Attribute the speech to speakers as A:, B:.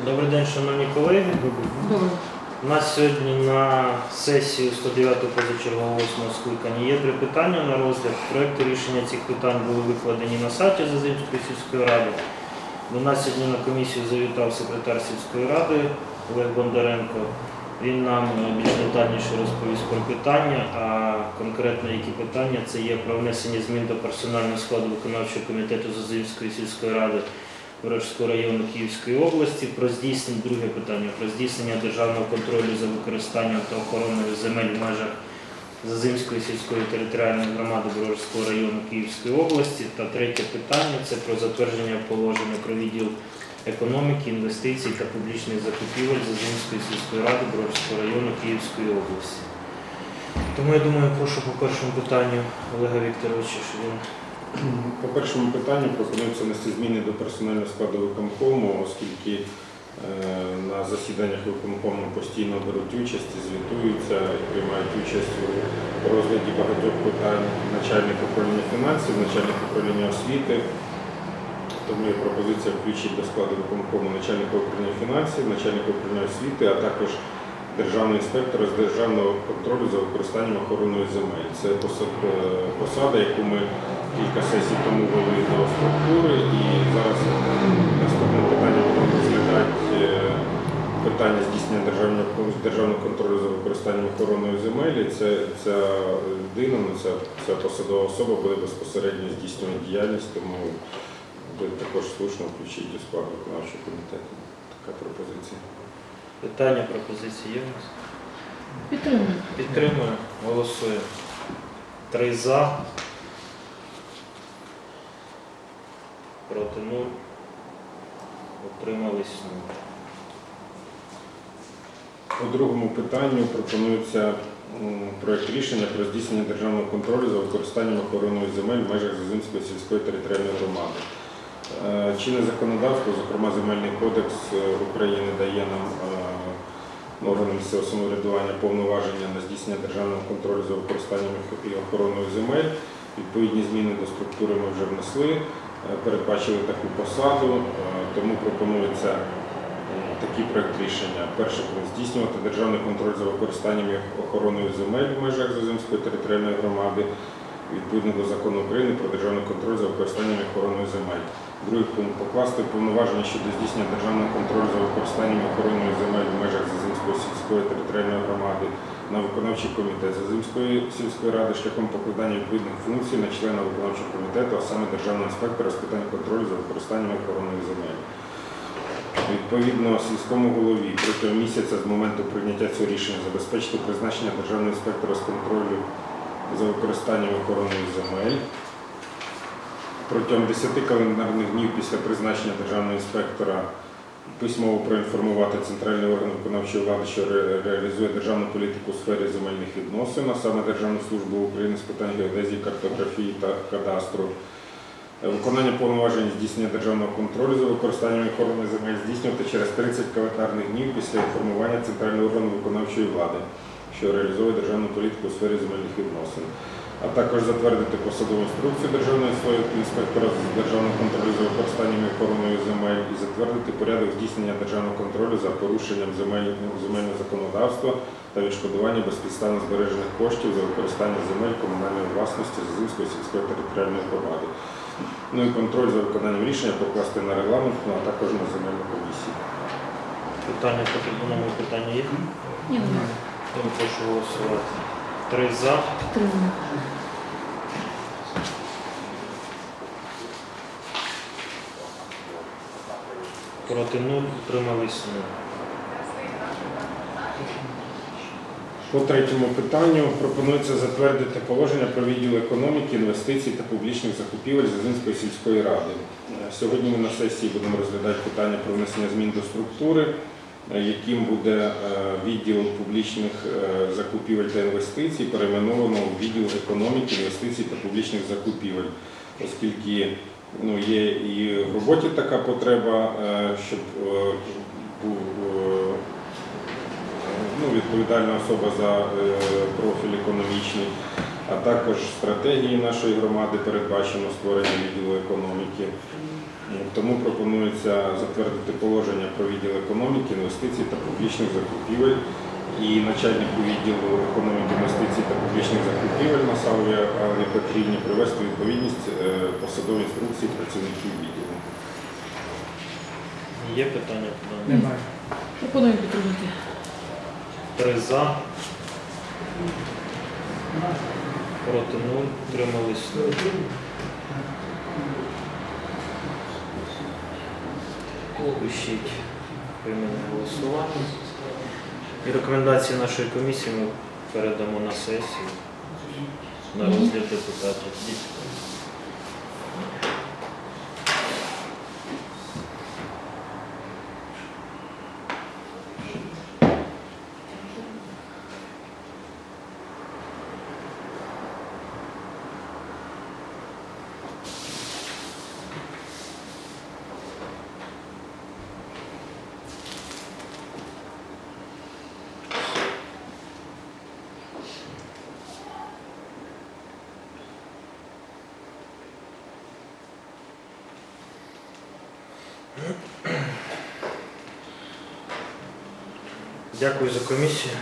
A: Добрий день, шановні колеги. У нас сьогодні на сесію 109 позачергового 8 скликання є три питання на розгляд. Проекти рішення цих питань були викладені на сайті Зазимської сільської ради. До нас сьогодні на комісію завітав секретар сільської ради Олег Бондаренко. Він нам е, більш детальніше розповість про питання, а конкретно які питання це є про внесення змін до персонального складу виконавчого комітету Зазимської сільської ради Ворожського району Київської області про здійснення друге питання про здійснення державного контролю за використанням та охороною земель в межах Зазимської сільської територіальної громади Ворожського району Київської області. Та третє питання це про затвердження положення про відділ економіки, інвестицій та публічних закупівель Зазимської сільської ради Ворожського району Київської області. Тому я думаю, прошу по першому питанню Олега Вікторовича, що він
B: По першому питанню пропонується внести зміни до персонального складу виконкому, оскільки е, на засіданнях виконкому постійно беруть участь, звітуються і приймають участь у розгляді багатьох питань начальник управління фінансів, начальник управління освіти. Тому є пропозиція включити до складу виконкому начальника управління фінансів, начальника управління освіти, а також державного інспектора з державного контролю за використанням охоронної земель. Це е, посада, яку ми кілька сесій тому ввели до структури, і зараз наступне питання будемо розглядати е, питання здійснення державного, державного контролю за використанням охоронної земелі. Це ця людина, ну, ця, ця посадова особа буде безпосередньо здійснювати діяльність, тому буде також слушно включити до складу виконавчого комітету. Така пропозиція.
A: Питання, пропозиції є у нас?
C: Підтримую.
A: Підтримую, голосуємо. Три за. Проти нуль. Утримались нуль.
B: По другому питанню пропонується м, проект рішення про здійснення державного контролю за використанням охоронної земель в межах Зазимської сільської територіальної громади. Е, Чинне законодавство, зокрема Земельний кодекс е, України, дає нам е, органам місцевого самоврядування повноваження на здійснення державного контролю за використанням і охороною земель. Відповідні зміни до структури ми вже внесли, передбачили таку посаду, тому пропонується такий проект рішення. Перше здійснювати державний контроль за використанням і охороною земель в межах Зазимської територіальної громади відповідно до закону України про державний контроль за використанням і охороною земель. Другий пункт покласти повноваження щодо здійснення державного контролю за використанням і охороною земель в межах Зазимської сільської територіальної громади на виконавчий комітет Зазимської сільської ради шляхом покладання відповідних функцій на члена виконавчого комітету, а саме державного інспектора з питань контролю за використанням і охороною земель. Відповідно, сільському голові протягом місяця з моменту прийняття цього рішення забезпечити призначення державного інспектора з контролю за використанням охоронної земель. Протягом 10 календарних днів після призначення державного інспектора письмово проінформувати центральний орган виконавчої влади, що ре- реалізує державну політику у сфері земельних відносин, а саме Державну службу України з питань геодезії, картографії та кадастру. Виконання повноважень здійснення державного контролю за використанням охорони земель здійснювати через 30 календарних днів після інформування центрального органу виконавчої влади, що реалізує державну політику у сфері земельних відносин. А також затвердити посадову інструкцію державного інспектора з державного контролю за використанням і охороною земель і затвердити порядок здійснення державного контролю за порушенням земель- земельного законодавства та відшкодування безпідставно збережених коштів за використання земель комунальної власності Зазимської сільської територіальної громади. Ну і контроль за виконанням рішення покласти на регламент, ну, а також на земельну комісію.
A: Питання по трибуному питання є?
C: Ні, немає.
A: Тому прошу голосувати. Три за.
C: Підтримую.
A: Проти нуль. Утримались нуль.
B: По третьому питанню пропонується затвердити положення про відділ економіки, інвестицій та публічних закупівель Зазинської сільської ради. Е, Сьогодні ми на сесії будемо розглядати питання про внесення змін до структури, яким буде е, відділ публічних е, закупівель та інвестицій перейменовано у відділ економіки, інвестицій та публічних закупівель, оскільки ну, є і в роботі така потреба, е, щоб е, е, ну, відповідальна особа за е, профіль економічний, а також стратегії нашої громади передбачено створення відділу економіки. Тому пропонується затвердити положення про відділ економіки, інвестицій та публічних закупівель. І начальнику відділу економіки, інвестицій та публічних закупівель Масалові Алені Петрівні привести відповідність е, посадові інструкції працівників відділу.
A: Є питання?
C: Немає. Пропоную підтримати.
A: Три за. Проти нуль. Утримались нуль. Пишіть приймене голосування. І рекомендації нашої комісії ми передамо на сесію на розгляд депутатів. Дякую за комісію.